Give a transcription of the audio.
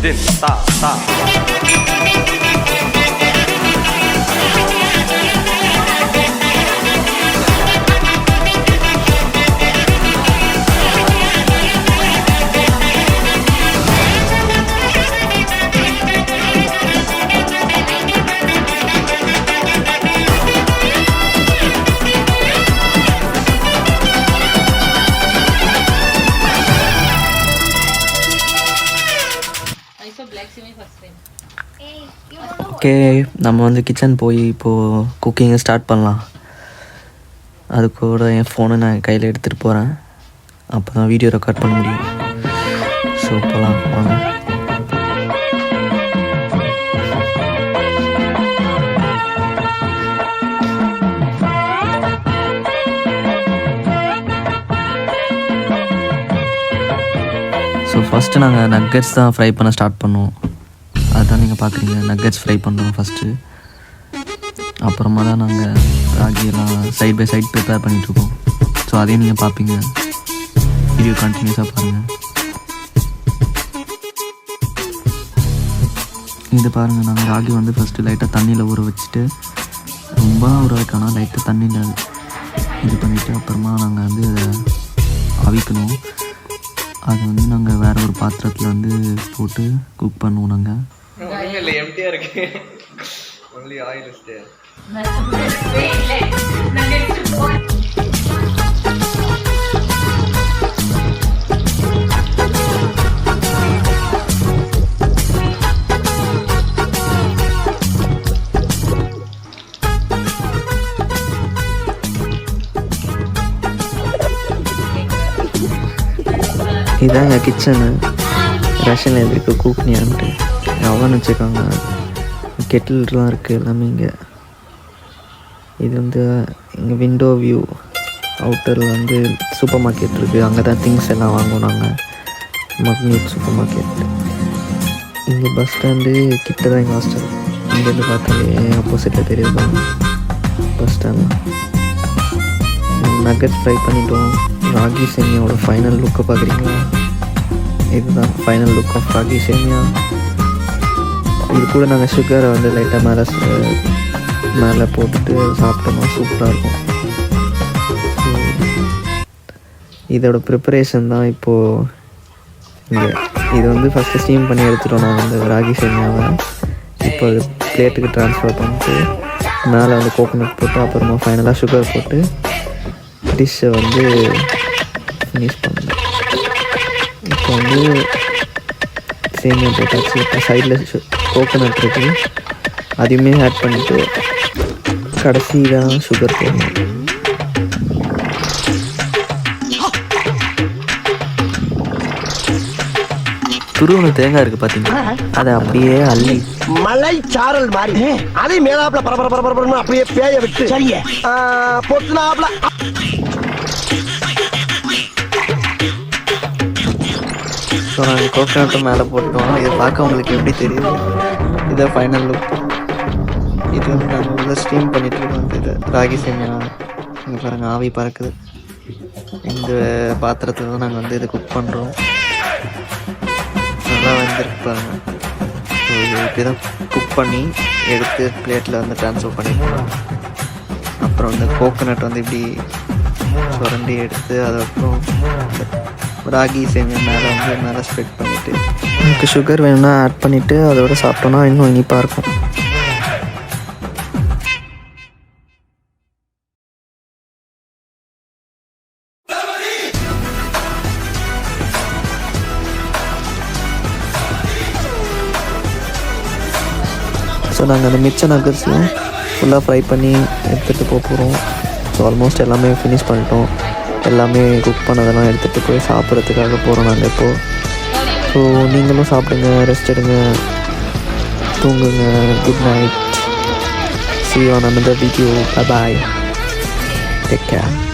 定大大。ஓகே நம்ம வந்து கிச்சன் போய் இப்போது குக்கிங்கை ஸ்டார்ட் பண்ணலாம். அது கூட என் ஃபோனை நான் கையில் எடுத்துகிட்டு போகிறேன் அப்போ தான் வீடியோ ரெக்கார்ட் பண்ண முடியும். ஸோ போகலாம் வாங்க. ஃபஸ்ட்டு நாங்கள் நக்கட்ஸ் தான் ஃப்ரை பண்ண ஸ்டார்ட் பண்ணோம். அதுதான் நீங்கள் பார்க்குறீங்க நக்கட்ஸ் ஃப்ரை பண்ணுறோம் ஃபஸ்ட்டு அப்புறமா தான் நாங்கள் ராகியெல்லாம் சைட் பை சைட் ப்ரிப்பேர் பண்ணிகிட்ருக்கோம் ஸோ அதையும் நீங்கள் பார்ப்பீங்க வீடியோ கண்டினியூஸாக பாருங்கள் இது பாருங்கள் நாங்கள் ராகி வந்து ஃபஸ்ட்டு லைட்டாக தண்ணியில் ஊற வச்சுட்டு ரொம்ப ஊற வைக்கணும். லைட்டாக தண்ணியில் இது பண்ணிவிட்டு அப்புறமா நாங்கள் வந்து அதை அவிக்கணும். அது வந்து நாங்கள் வேறு ஒரு பாத்திரத்தில் வந்து போட்டு குக் பண்ணுவோம் நாங்கள் இல்லை எம்டியாக இருக்கு. ஒன்லி ஆயில் தேர் எங்கள் கிச்சனு ரஷனில் எதிர்க்க கூப்பினியான்ட்டு. அவன் வச்சுருக்காங்க கெட்டில்லாம் இருக்குது எல்லாமே இங்கே. இது வந்து இங்கே விண்டோ வியூ அவுட்டரில் வந்து சூப்பர் மார்க்கெட் இருக்குது அங்கே தான் திங்ஸ் எல்லாம் வாங்குவோம் நாங்கள் மக்னியூட் சூப்பர் மார்க்கெட் இங்கே பஸ் ஸ்டாண்டு கிட்ட தான் எங்கள் ஹாஸ்டல் இங்கேருந்து பார்த்தாலே ஆப்போசிட்டில் தெரியுது பஸ் ஸ்டாண்ட் நக்கட் ஃப்ரை பண்ணிட்டோம். ராகி சேமியாவோட ஃபைனல் லுக்கை பார்க்குறீங்களா? இதுதான் ஃபைனல் லுக் ஆஃப் ராகி சேமியா. இது கூட நாங்கள் சுகரை வந்து லைட்டாக மேலே மேலே போட்டுட்டு சாப்பிட்டோம்னா சூப்பராக இருக்கும். இதோட ப்ரிப்பரேஷன் தான் இப்போது இங்கே. இது வந்து ஃபஸ்ட்டு ஸ்டீம் பண்ணி எடுத்துட்டோம் நாங்கள் அந்த ராகி சேமியாவை. இப்போ அது பிளேட்டுக்கு ட்ரான்ஸ்ஃபர் பண்ணிட்டு மேலே வந்து கோகோனட் போட்டு அப்புறமா ஃபைனலாக சுகர் போட்டு டிஷ்ஷை வந்து ஃபினிஷ் பண்ணேன் இப்போ வந்து சேமியா போட்டாச்சு. இப்போ சைடில் கோகோனட் இருக்குது அதையுமே ஆட் பண்ணிவிட்டு கடைசி தான் சுகர் போடணும். துருவன தேங்காய் இருக்குது பார்த்தீங்களா அதை அப்படியே அள்ளி. மலை சாரல் மாதிரி. அதை மேலாப்ல பரபர பரபரன்னு அப்படியே பேய விட்டு. சரியே. பொத்துனாப்ல ஸோ நாங்கள் கோகோனட்டும் மேலே போட்டோம் இதை பார்க்க உங்களுக்கு எப்படி தெரியுது? இதை ஃபைனல் லுக் இது வந்து நாங்கள் உள்ள ஸ்டீம் பண்ணிட்டுருக்கோம் இது ராகி சேமியா. இங்கே பாருங்க ஆவி பறக்குது. இந்த பாத்திரத்தில் தான் நாங்கள் வந்து இதை குக் பண்ணுறோம் நல்லா வந்துருக்கு பாருங்க. ஸோ இது இப்படி தான் குக் பண்ணி எடுத்து பிளேட்டில் வந்து ட்ரான்ஸ்ஃபர் பண்ணிடுவோம் அப்புறம் இந்த கோகோனட் வந்து இப்படி சுரண்டி எடுத்து அதுக்கப்புறம் ராகி சேமியா மேலே வந்து மேலே ஸ்ப்ரெட் பண்ணிவிட்டு உங்களுக்கு சுகர் வேணும்னா ஆட் பண்ணிவிட்டு அதோட சாப்பிட்டோன்னா இன்னும் இனிப்பாக இருக்கும். ஸோ நாங்கள் அந்த மிச்ச நகர்ஸ்லாம் ஃபுல்லாக ஃப்ரை பண்ணி எடுத்துகிட்டு போக போகிறோம் ஸோ ஆல்மோஸ்ட் எல்லாமே ஃபினிஷ் பண்ணிட்டோம். எல்லாமே குக் பண்ணதெல்லாம் எடுத்துகிட்டு போய் சாப்பிட்றதுக்காக போகிறோம் நாங்கள் இப்போது ஸோ நீங்களும் சாப்பிடுங்க ரெஸ்ட் எடுங்க. தூங்குங்க. Good night see on another video bye take care